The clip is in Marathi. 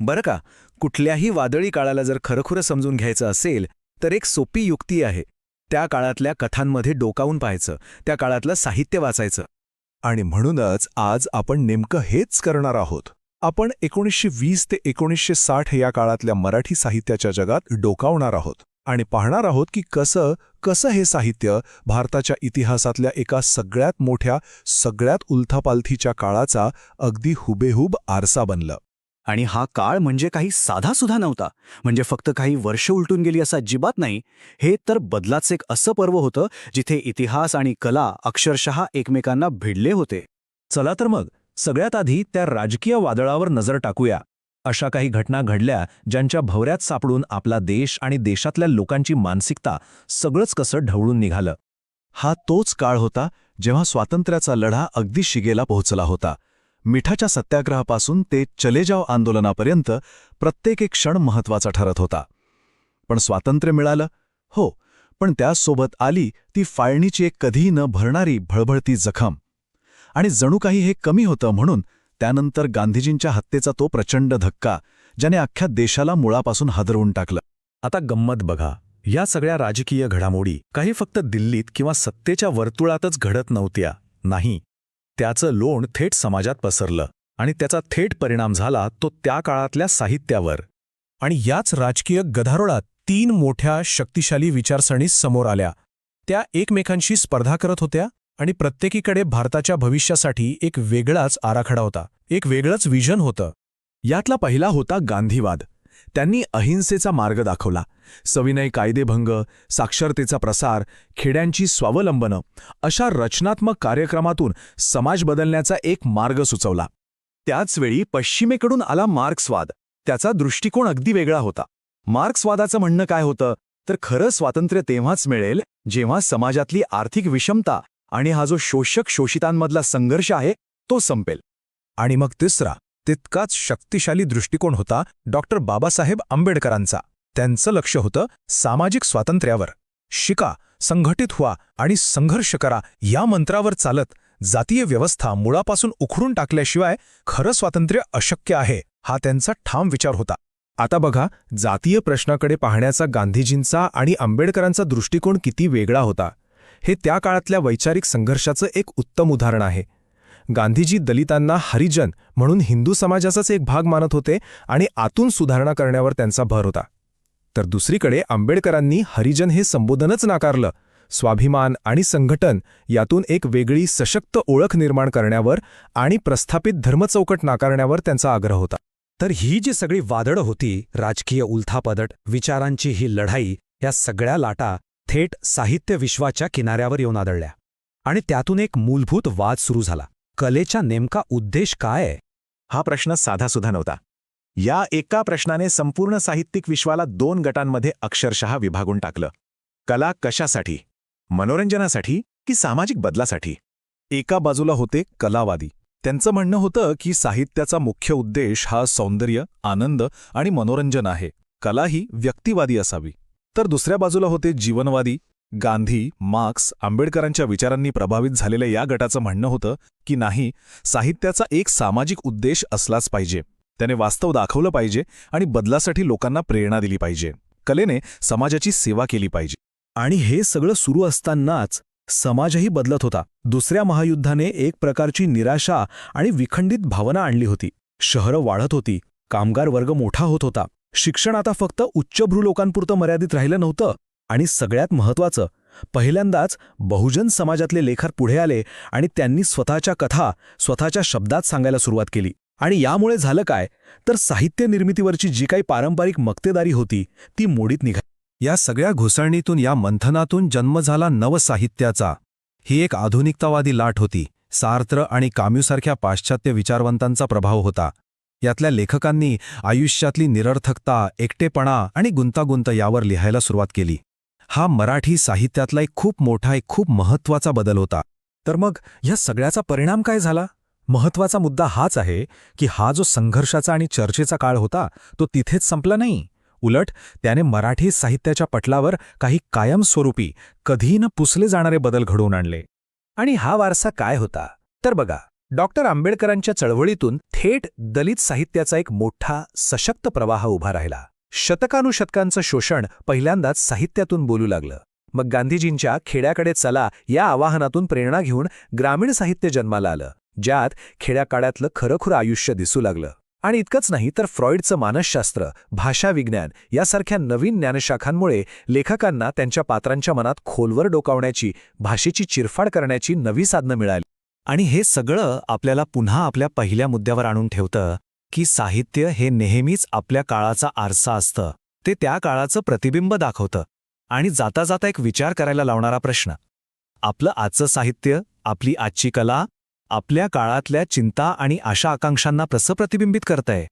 बरं का कुठल्याही वादळी काळाला जर खरखुरं समजून घ्यायचं असेल तर एक सोपी युक्ती आहे. त्या काळातल्या कथांमध्ये डोकावून पाहायचं त्या काळातलं साहित्य वाचायचं. आणि म्हणूनच आज आपण नेमकं हेच करणार आहोत. आपण एकोणीसशे वीस ते एकोणीसशे साठ या काळातल्या मराठी साहित्याच्या जगात डोकावणार आहोत. आणि पाहणार आहोत की कसं कसं हे साहित्य भारताच्या इतिहासातल्या एका सगळ्यात मोठ्या सगळ्यात उलथापालथीच्या काळाचा अगदी हुबेहूब आरसा बनलं. आणि हा काळ म्हणजे काही साधासुद्धा नव्हता. म्हणजे फक्त काही वर्ष उलटून गेली असं अजिबात नाही. हे तर बदलाचं एक असं पर्व होतं जिथे इतिहास आणि कला अक्षरशः एकमेकांना भिडले होते. चला तर मग सगळ्यात आधी त्या राजकीय वादळावर नजर टाकूया. अशा काही घटना घडल्या ज्यांच्या भवऱ्यात सापडून आपला देश आणि देशातल्या लोकांची मानसिकता सगळंच कसं ढवळून निघालं. हा तोच काळ होता जेव्हा स्वातंत्र्याचा लढा अगदी शिगेला पोहोचला होता. मिठाच्या सत्याग्रहापासून ते चले जाव आंदोलनापर्यंत प्रत्येक एक क्षण महत्त्वाचा ठरत होता. पण स्वातंत्र्य मिळालं? हो पण त्यासोबत आली ती फाळणीची एक कधीही न भरणारी भळभळती जखम. आणि जणू काही हे कमी होतं म्हणून त्यानंतर गांधीजींच्या हत्येचा तो प्रचंड धक्का ज्याने अख्ख्या देशाला मुळापासून हादरवून टाकलं. आता गंमत बघा. या सगळ्या राजकीय घडामोडी काही फक्त दिल्लीत किंवा सत्तेच्या वर्तुळातच घडत नव्हत्या. नाही. त्याचं लोण थेट समाजात पसरलं आणि त्याचा थेट परिणाम झाला तो त्या काळातल्या साहित्यावर. आणि याच राजकीय गदारोळात तीन मोठ्या शक्तिशाली विचारसरणी समोर आल्या. त्या एकमेकांशी स्पर्धा करत होत्या आणि प्रत्येकीकडे भारताच्या भविष्यासाठी एक वेगळाच आराखडा होता एक वेगळंच विजन होतं. यातला पहिला होता गांधीवाद. त्यांनी अहिंसेचा मार्ग दाखवला. सविनय कायदेभंग साक्षरतेचा प्रसार खेड्यांची स्वावलंबनं अशा रचनात्मक कार्यक्रमातून समाज बदलण्याचा एक मार्ग सुचवला. त्याचवेळी पश्चिमेकडून आला मार्क्सवाद. त्याचा दृष्टिकोन अगदी वेगळा होता. मार्क्सवादाचं म्हणणं काय होतं? तर खरं स्वातंत्र्य तेव्हाच मिळेल जेव्हा समाजातली आर्थिक विषमता आणि हा जो शोषक शोषितांमधला संघर्ष आहे तो संपेल. आणि मग तिसरा तितकाच शक्तिशाली दृष्टिकोन होता डॉक्टर बाबासाहेब आंबेडकरांचा. त्यांचं लक्ष होतं सामाजिक स्वातंत्र्यावर. शिका संघटित व्हा आणि संघर्ष करा या मंत्रावर चालत जातीय व्यवस्था मुळापासून उखडून टाकल्याशिवाय खरं स्वातंत्र्य अशक्य आहे हा त्यांचा ठाम विचार होता. आता बघा जातीय प्रश्नाकडे पाहण्याचा गांधीजींचा आणि आंबेडकरांचा दृष्टिकोन किती वेगळा होता. हे त्या काळातल्या वैचारिक संघर्षाचं एक उत्तम उदाहरण आहे. गांधीजी दलितांना हरिजन म्हणून हिंदू समाजाचाच एक भाग मानत होते आणि आतून सुधारणा करण्यावर त्यांचा भर होता. तर दुसरीकडे आंबेडकरांनी हरिजन हे संबोधनच नाकारलं. स्वाभिमान आणि संघटन यातून एक वेगळी सशक्त ओळख निर्माण करण्यावर आणि प्रस्थापित धर्मचौकट नाकारण्यावर त्यांचा आग्रह होता. तर ही जी सगळी वादळं होती राजकीय उलथापदट विचारांची ही लढाई या सगळ्या लाटा थेट साहित्य विश्वाच्या किनाऱ्यावर येऊन आदळल्या. आणि त्यातून एक मूलभूत वाद सुरू झाला. कलेचा नेमका उद्देश काय? हा प्रश्न साधासुद्धा नव्हता या एका प्रश्नाने संपूर्ण साहित्यिक विश्वाला दोन गटांमध्ये अक्षरशः विभागून टाकलं. कला कशासाठी? मनोरंजनासाठी की सामाजिक बदलासाठी? एका बाजूला होते कलावादी. त्यांचं म्हणणं होतं की साहित्याचा मुख्य उद्देश हा सौंदर्य आनंद आणि मनोरंजन आहे. कला ही व्यक्तिवादी असावी. तर दुसऱ्या बाजूला होते जीवनवादी गांधी मार्क्स आंबेडकरांच्या विचारांनी प्रभावित झालेल्या या गटाचं म्हणणं होतं की नाही साहित्याचा एक सामाजिक उद्देश असलाच पाहिजे. त्याने वास्तव दाखवलं पाहिजे आणि बदलासाठी लोकांना प्रेरणा दिली पाहिजे. कलेने समाजाची सेवा केली पाहिजे. आणि हे सगळं सुरू असतानाच समाजही बदलत होता. दुसऱ्या महायुद्धाने एक प्रकारची निराशा आणि विखंडित भावना आणली होती. शहरं वाढत होती. कामगार वर्ग मोठा होत होता. शिक्षण आता फक्त उच्चभ्रू लोकांपुरतं मर्यादित राहिलं नव्हतं. आणि सगळ्यात महत्वाचं पहिल्यांदाच बहुजन समाजातले लेखक पुढे आले आणि त्यांनी स्वतःच्या कथा स्वतःच्या शब्दात सांगायला सुरुवात केली. आणि यामुळे झालं काय? तर साहित्य निर्मितीवरची जी काही पारंपरिक मक्तेदारी होती ती मोडीत निघाली. या सगळ्या घुसळणीतून या मंथनातून जन्म झाला नवसाहित्याचा ही एक आधुनिकतावादी लाट होती. सार्त्र आणि काम्यूसारख्या पाश्चात्य विचारवंतांचा प्रभाव होता. यातल्या लेखकांनी आयुष्यातली निरर्थकता एकटेपणा आणि गुंतागुंत यावर लिहायला सुरुवात केली. हा मराठी साहित्यातला एक खूप मोठा एक खूप महत्त्वाचा बदल होता. तर मग ह्या सगळ्याचा परिणाम काय झाला? महत्त्वाचा मुद्दा हाच आहे की हा जो संघर्षाचा आणि चर्चेचा काळ होता तो तिथेच संपला नाही. उलट त्याने मराठी साहित्याच्या पटलावर काही कायमस्वरूपी कधीही न पुसले जाणारे बदल घडवून आणले. आणि हा वारसा काय होता? तर बघा डॉक्टर आंबेडकरांच्या चळवळीतून थेट दलित साहित्याचा एक मोठा सशक्त प्रवाह उभा राहिला. शतकानुशतकांचं शोषण पहिल्यांदाच साहित्यातून बोलू लागलं. मग गांधीजींच्या खेड्याकडे चला या आवाहनातून प्रेरणा घेऊन ग्रामीण साहित्य जन्माला आलं ज्यात खेड्याकाड्यातलं खरखुरं आयुष्य दिसू लागलं. आणि इतकंच नाही तर फ्रॉइडचं मानसशास्त्र भाषा विज्ञान यासारख्या नवीन ज्ञानशाखांमुळे लेखकांना त्यांच्या पात्रांच्या मनात खोलवर डोकावण्याची भाषेची चिरफाड करण्याची नवी साधनं मिळाली. आणि हे सगळं आपल्याला पुन्हा आपल्या पहिल्या मुद्द्यावर आणून ठेवतं की साहित्य हे नेहमीच आपल्या काळाचा आरसा असतं. ते त्या काळाचं प्रतिबिंब दाखवतं. आणि जाता जाता एक विचार करायला लावणारा प्रश्न. आपलं आजचं साहित्य आपली आजची कला आपल्या काळातल्या चिंता आणि आशा आकांक्षांना कसं प्रतिबिंबित करतंय?